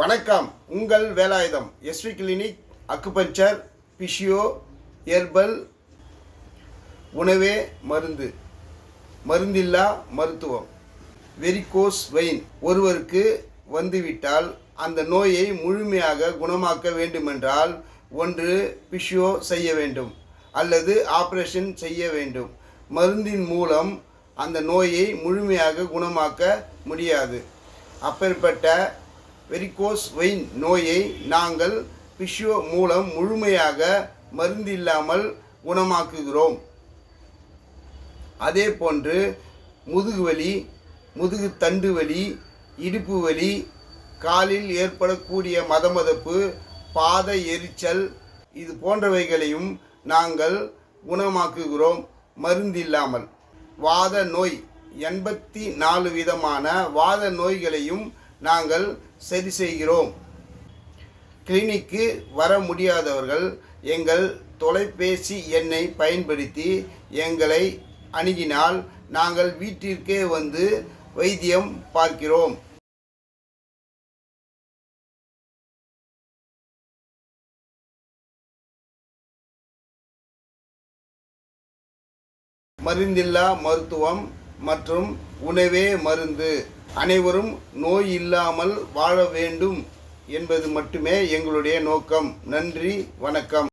வணக்கம். உங்கள் Velayutham. SV clinic acupuncture physio herbal உணவே மருந்து. மருந்தில்லா மருத்துவம். வெரிகோஸ் வெயின் ஒருவருக்கு வந்துவிட்டால் அந்த நோயை முழுமையாக குணமாக்க வேண்டுமென்றால் ஒன்று பிஷியோ செய்ய வேண்டும் அல்லது ஆப்ரேஷன் செய்ய வேண்டும். மருந்தின் மூலம் அந்த நோயை முழுமையாக குணமாக்க முடியாது. அப்பேற்பட்ட வெரிகோஸ் வெயின் நோயை நாங்கள் பிஷியோ மூலம் முழுமையாக மருந்தில்லாமல் குணமாக்குகிறோம். அதே போன்று முதுகுவலி முதுகு தண்டு வலி இடுப்பு வலி காலில் ஏற்படக்கூடிய மதமதப்பு பாத எரிச்சல் இது போன்றவைகளையும் நாங்கள் குணமாக்குகிறோம் மருந்தில்லாமல். வாத நோய் எண்பத்தி நாலு விதமான வாத நோய்களையும் நாங்கள் சரி செய்கிறோம். கிளினிக்கு வர முடியாதவர்கள் எங்கள் தொலைபேசி எண்ணை பயன்படுத்தி எங்களை அணுகினால் நாங்கள் வீட்டிற்கே வந்து வைத்தியம் பார்க்கிறோம். மருந்தில்லா மருத்துவம் மற்றும் உணவே மருந்து. அனைவரும் நோய் இல்லாமல் வாழ வேண்டும் என்பது மட்டுமே எங்களுடைய நோக்கம். நன்றி வணக்கம்.